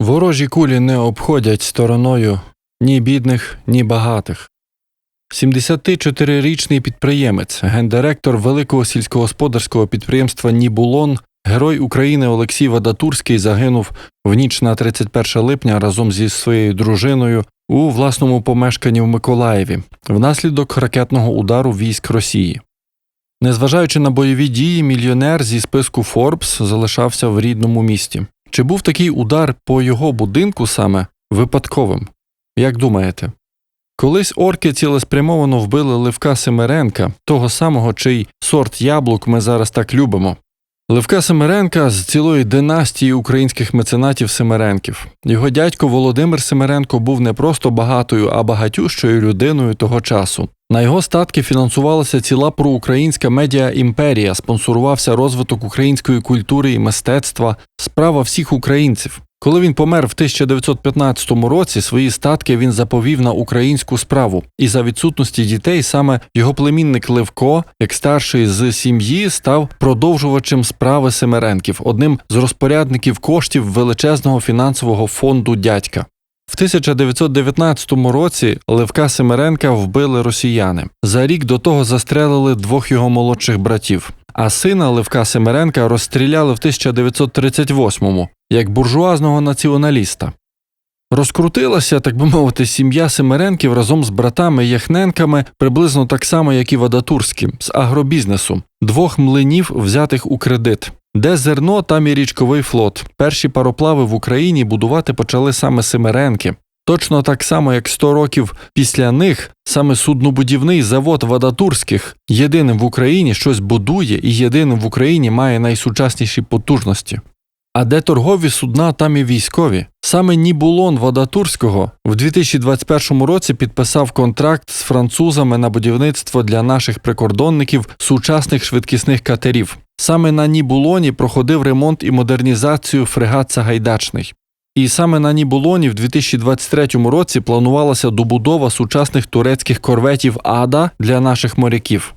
Ворожі кулі не обходять стороною ні бідних, ні багатих. 74-річний підприємець, гендиректор великого сільськогосподарського підприємства Нібулон, герой України Олексій Вадатурський загинув в ніч на 31 липня разом зі своєю дружиною у власному помешканні в Миколаєві внаслідок ракетного удару військ Росії. Незважаючи на бойові дії, мільйонер зі списку Forbes залишався в рідному місті. Чи був такий удар по його будинку саме випадковим? Як думаєте? Колись орки цілеспрямовано вбили Левка Семеренка, того самого, чий сорт яблук ми зараз так любимо. Левка Семеренка з цілої династії українських меценатів Семеренків. Його дядько Володимир Семеренко був не просто багатою, а багатющою людиною того часу. На його статки фінансувалася ціла проукраїнська медіа імперія, спонсорувався розвиток української культури і мистецтва, справа всіх українців. Коли він помер в 1915 році, свої статки він заповів на українську справу, і за відсутності дітей саме його племінник Левко, як старший з сім'ї, став продовжувачем справи Семеренків, одним з розпорядників коштів величезного фінансового фонду дядька. В 1919 році Левка Семеренка вбили росіяни. За рік до того застрелили двох його молодших братів. А сина Левка Семеренка розстріляли в 1938-му як буржуазного націоналіста. Розкрутилася, так би мовити, сім'я Семеренків разом з братами Яхненками приблизно так само, як і Вадатурські, з агробізнесу, двох млинів, взятих у кредит. Де зерно, там і річковий флот. Перші пароплави в Україні будувати почали саме Семеренки. Точно так само, як 100 років після них саме суднобудівний завод Вадатурських єдиним в Україні щось будує і єдиним в Україні має найсучасніші потужності. А де торгові судна, там і військові. Саме Нібулон Вадатурського в 2021 році підписав контракт з французами на будівництво для наших прикордонників сучасних швидкісних катерів. Саме на Нібулоні проходив ремонт і модернізацію фрегат Сагайдачний. І саме на Нібулоні в 2023 році планувалася добудова сучасних турецьких корветів Ада для наших моряків.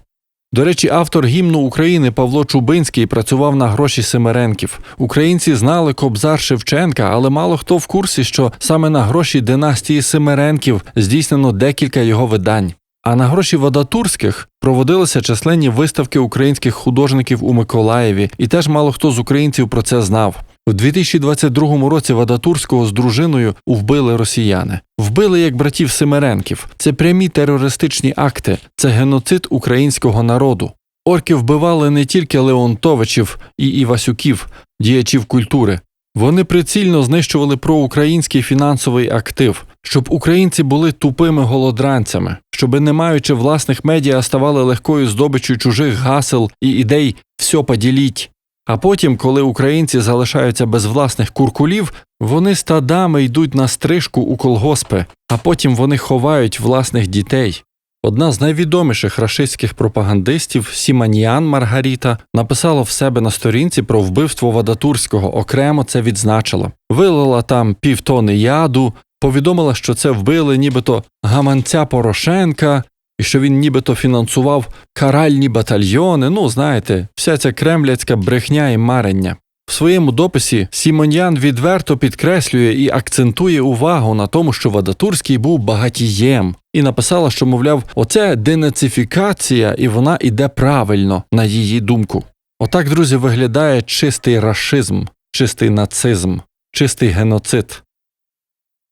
До речі, автор гімну України Павло Чубинський працював на гроші Семеренків. Українці знали Кобзар Шевченка, але мало хто в курсі, що саме на гроші династії Семеренків здійснено декілька його видань. А на гроші Вадатурських проводилися численні виставки українських художників у Миколаєві, і теж мало хто з українців про це знав. У 2022 році Вадатурського з дружиною вбили росіяни. Вбили як братів Семеренків. Це прямі терористичні акти, це геноцид українського народу. Орки вбивали не тільки Леонтовичів і Івасюків, діячів культури. Вони прицільно знищували проукраїнський фінансовий актив, щоб українці були тупими голодранцями, щоби, не маючи власних медіа, ставали легкою здобиччю чужих гасел і ідей «все поділіть». А потім, коли українці залишаються без власних куркулів, вони стадами йдуть на стрижку у колгоспи, а потім вони ховають власних дітей. Одна з найвідоміших рашистських пропагандистів Сіманіан Маргаріта написала в себе на сторінці про вбивство Вадатурського, окремо це відзначила. Вилила там півтони яду, повідомила, що це вбили нібито гаманця Порошенка, і що він нібито фінансував каральні батальйони. Ну, знаєте, вся ця кремляцька брехня і марення. В своєму дописі Сімоньян відверто підкреслює і акцентує увагу на тому, що Вадатурський був багатієм, і написала, що, мовляв, оце денацифікація, і вона іде правильно, на її думку. Отак, друзі, виглядає чистий рашизм, чистий нацизм, чистий геноцид.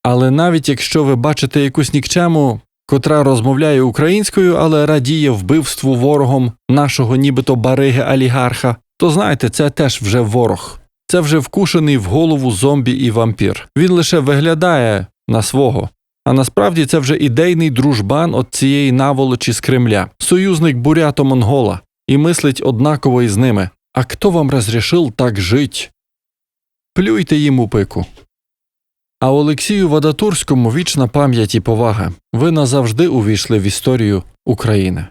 Але навіть якщо ви бачите якусь нікчему, котра розмовляє українською, але радіє вбивству ворогом нашого нібито бариги олігарха, то знаєте, це теж вже ворог. Це вже вкушений в голову зомбі і вампір. Він лише виглядає на свого. А насправді це вже ідейний дружбан от цієї наволочі з Кремля, союзник бурято монгола, і мислить однаково із ними. А хто вам розрішив так жить? Плюйте їм у пику. А Олексію Водатурському вічна пам'ять і повага. Ви назавжди увійшли в історію України.